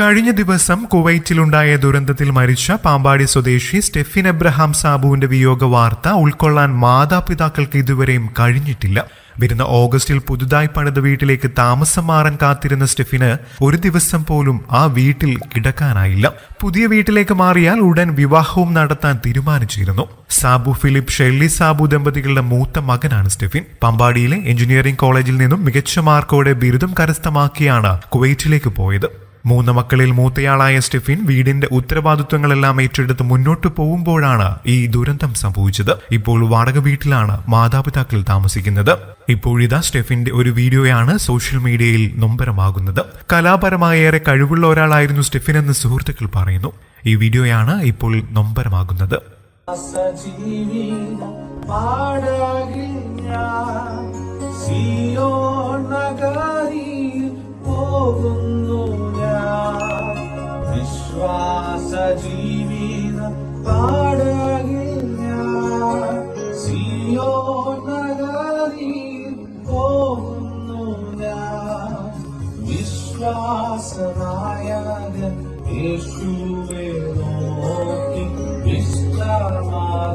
കഴിഞ്ഞ ദിവസം കുവൈറ്റിലുണ്ടായ ദുരന്തത്തിൽ മരിച്ച പാമ്പാടി സ്വദേശി സ്റ്റെഫിൻ എബ്രഹാം സാബുവിന്റെ വിയോഗ വാർത്ത ഉൾക്കൊള്ളാൻ മാതാപിതാക്കൾക്ക് ഇതുവരെയും കഴിഞ്ഞിട്ടില്ല. വരുന്ന ഓഗസ്റ്റിൽ പുതുതായി പണിത വീട്ടിലേക്ക് താമസം മാറാൻ കാത്തിരുന്ന സ്റ്റെഫിന് ഒരു ദിവസം പോലും ആ വീട്ടിൽ കിടക്കാനായില്ല. പുതിയ വീട്ടിലേക്ക് മാറിയാൽ ഉടൻ വിവാഹവും നടത്താൻ തീരുമാനിച്ചിരുന്നു. സാബു ഫിലിപ്പ് ഷെല്ലി സാബു ദമ്പതികളുടെ മൂത്ത മകനാണ് സ്റ്റെഫിൻ. പമ്പാടിയിലെ എഞ്ചിനീയറിംഗ് കോളേജിൽ നിന്നും മികച്ച മാർക്കോടെ ബിരുദം കരസ്ഥമാക്കിയാണ് കുവൈറ്റിലേക്ക് പോയത്. മൂന്ന് മക്കളിൽ മൂത്തയാളായ സ്റ്റെഫിൻ വീടിന്റെ ഉത്തരവാദിത്വങ്ങളെല്ലാം ഏറ്റെടുത്ത് മുന്നോട്ട് പോകുമ്പോഴാണ് ഈ ദുരന്തം സംഭവിച്ചത്. ഇപ്പോൾ വാടക വീട്ടിലാണ് മാതാപിതാക്കൾ താമസിക്കുന്നത്. ഇപ്പോഴിതാ സ്റ്റെഫിന്റെ ഒരു വീഡിയോയാണ് സോഷ്യൽ മീഡിയയിൽ നൊമ്പരമാകുന്നത്. കലാപരമായ ഏറെ കഴിവുള്ള ഒരാളായിരുന്നു സ്റ്റെഫിൻ എന്ന് സുഹൃത്തുക്കൾ പറയുന്നു. ഈ വീഡിയോയാണ് ഇപ്പോൾ നൊമ്പരമാകുന്നത്. ജീവിതം പാടുകില്ല സിയോ നഗരി പോകുന്നു ഞാൻ. വിശ്വാസനായകൻ നോക്കി വിശ്രമാദേശത്തു